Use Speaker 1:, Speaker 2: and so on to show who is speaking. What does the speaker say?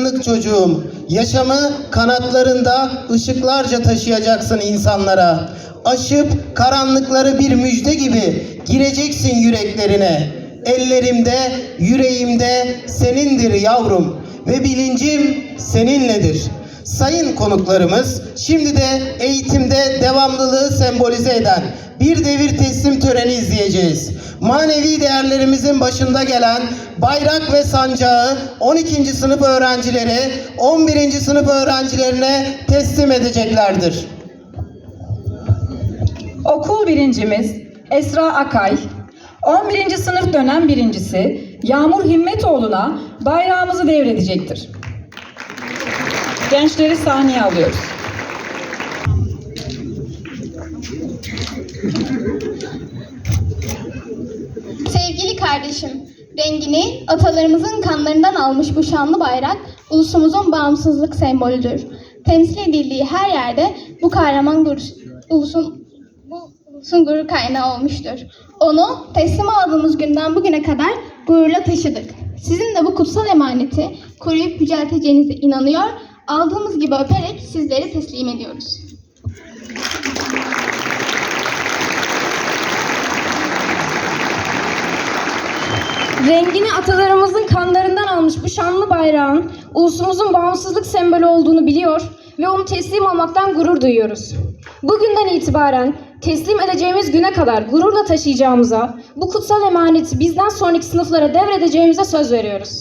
Speaker 1: Aydınlık çocuğum, yaşamı kanatlarında ışıklarca taşıyacaksın insanlara. Aşıp karanlıkları bir müjde gibi gireceksin yüreklerine. Ellerimde, yüreğimde senindir yavrum ve bilincim seninledir. Sayın konuklarımız, şimdi de eğitimde devamlılığı sembolize eden bir devir teslim töreni izleyeceğiz. Manevi değerlerimizin başında gelen bayrak ve sancağı 12. sınıf öğrencileri 11. sınıf öğrencilerine teslim edeceklerdir.
Speaker 2: Okul birincimiz Esra Akay, 11. sınıf dönem birincisi Yağmur Himmetoğlu'na bayrağımızı devredecektir. Gençleri sahneye alıyoruz.
Speaker 3: Sevgili kardeşim, rengini atalarımızın kanlarından almış bu şanlı bayrak ulusumuzun bağımsızlık sembolüdür. Temsil edildiği her yerde bu kahraman ulusun bu ulusun gurur kaynağı olmuştur. Onu teslim aldığımız günden bugüne kadar gururla taşıdık. Sizin de bu kutsal emaneti koruyup yücelteceğinize inanıyor, aldığımız gibi öperek sizlere teslim ediyoruz.
Speaker 4: Rengini atalarımızın kanlarından almış bu şanlı bayrağın ulusumuzun bağımsızlık sembolü olduğunu biliyor ve onu teslim almaktan gurur duyuyoruz. Bugünden itibaren teslim edeceğimiz güne kadar gururla taşıyacağımıza, bu kutsal emaneti bizden sonraki sınıflara devredeceğimize söz veriyoruz.